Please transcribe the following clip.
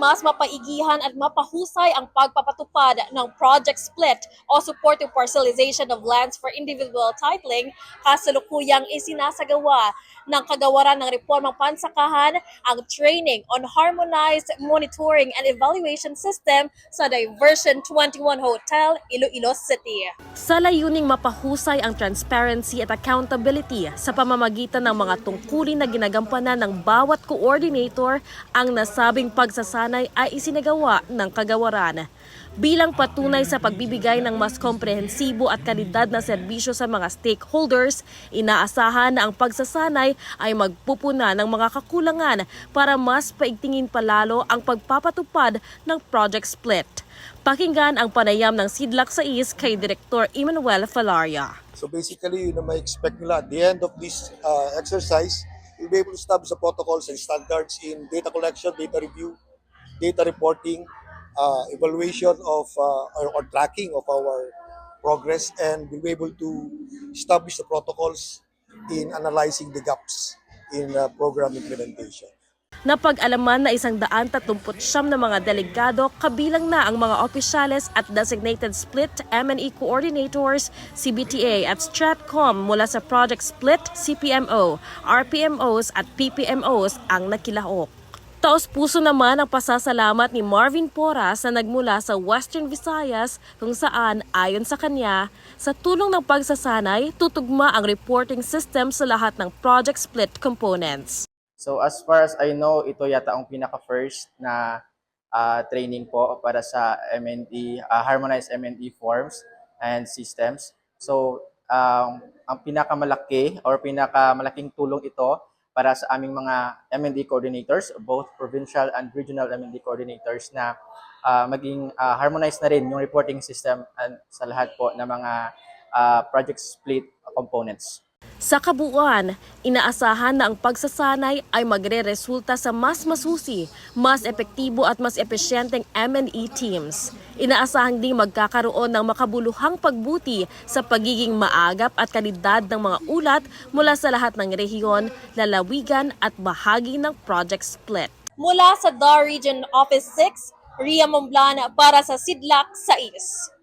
mas mapaigihan at mapahusay ang pagpapatupad ng project split o supportive parcelization of lands for individual titling, kasalukuyang isinasagawa ng kagawaran ng reformang pansakahan ang training on harmonized monitoring and evaluation system sa Diversion 21 Hotel, Iloilo City. Sa layuning mapahusay ang transparency at accountability sa pamamagitan ng mga tungkulin na ginagampanan ng bawat coordinator, ang nasabing pagsasanay ay isinagawa ng kagawaran. Bilang patunay sa pagbibigay ng mas komprehensibo at kalidad na serbisyo sa mga stakeholders, inaasahan na ang pagsasanay ay magpupuna ng mga kakulangan para mas paigtingin palalo ang pagpapatupad ng project split. Pakinggan ang panayam ng Sidlak sa East kay Direktor Emmanuel Falaria. So basically, yun na may expect nila. At the end of this uh, exercise, you'll be able to establish the protocols and standards in data collection, data review, data reporting, uh, evaluation of uh, or, or tracking of our progress, and we'll be able to establish the protocols in analyzing the gaps in uh, program implementation. Napag-alaman na isang daan tatlumput siyam na mga delegado kabilang na ang mga opisyales at designated split M&E coordinators, CBTA at Stratcom mula sa Project Split, CPMO, RPMOs at PPMOs ang nakilahok. Taos puso naman ang pasasalamat ni Marvin Porras na nagmula sa Western Visayas kung saan ayon sa kanya, sa tulong ng pagsasanay, tutugma ang reporting system sa lahat ng project split components. So as far as I know, ito yata ang pinaka-first na ah, training po para sa MNE, ah, harmonized MNE forms and systems. So um, ang pinakamalaki or pinakamalaking tulong ito para sa aming mga MND coordinators, both provincial and regional MND coordinators na ah, maging ah, harmonized na rin yung reporting system and sa lahat po ng mga ah, project split components. Sa kabuuan, inaasahan na ang pagsasanay ay magre-resulta sa mas masusi, mas epektibo at mas epesyenteng M&E teams. Inaasahan ding magkakaroon ng makabuluhang pagbuti sa pagiging maagap at kalidad ng mga ulat mula sa lahat ng rehiyon, lalawigan at bahagi ng project split. Mula sa DAR Region Office 6, Ria Momblana para sa Sidlak 6.